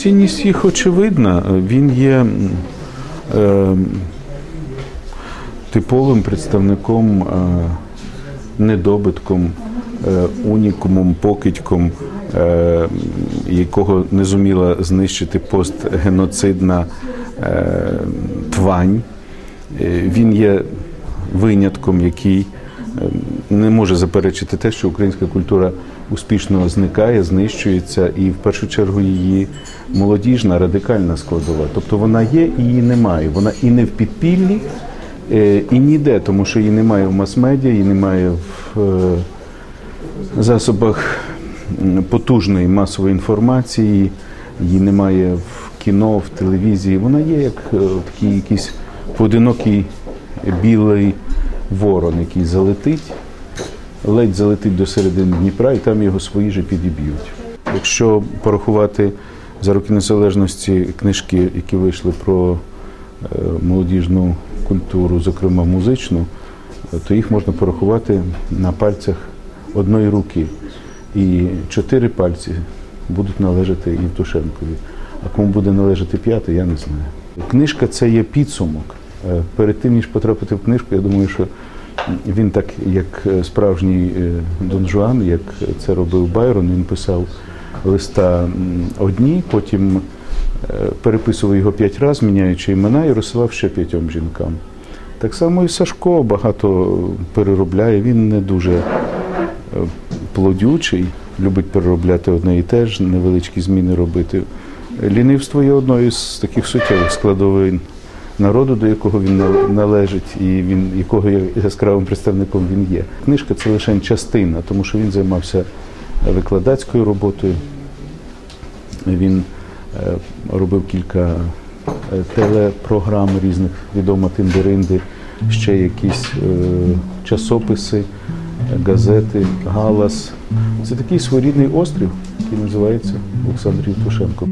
Цінність їх очевидна. Він є е, типовим представником, е, недобитком, е, унікумом, покидьком, е, якого не зуміла знищити постгеноцидна е, твань. Е, Він є винятком, який е, не може заперечити те, що українська культура успішно зникає, знищується, і в першу чергу її молодіжна радикальна складова. Тобто вона є і її немає. Вона і не в підпіллі, е, і ніде, тому що її немає в мас-медіа, її немає в е, засобах потужної масової інформації, її немає в кіно, в телевізії. Вона є як е, такий якийсь поодинокий білий ворон, який залетить, ледь залетить до середини Дніпра, і там його свої же підіб'ють. Якщо порахувати за роки незалежності книжки, які вийшли про е, молодіжну культуру, зокрема музичну, е, то їх можна порахувати на пальцях одної руки. І чотири пальці будуть належати Євтушенкові. А кому буде належати п'ятий, я не знаю. Книжка це є підсумок. Е, Перед тим, ніж потрапити в книжку, я думаю, що він так, як е, справжній е, Дон Жуан, як це робив Байрон, він писав листа м, одні, потім е, переписував його п'ять разів, міняючи імена, і розсилав ще п'ятьом жінкам. Так само і Сашко багато переробляє. Він не дуже плодючий, любить переробляти одне і те ж, невеличкі зміни робити. Лінивство є одною з таких суттєвих складовин народу, до якого він належить, і він якого яскравим представником він є. Книжка це лише частина, тому що він займався викладацькою роботою. Він е, робив кілька е, телепрограм різних, відомо Тиндеринди, ще якісь е, часописи, е, газети, галас. Це такий своєрідний острів, який називається Олександр Євтушенко.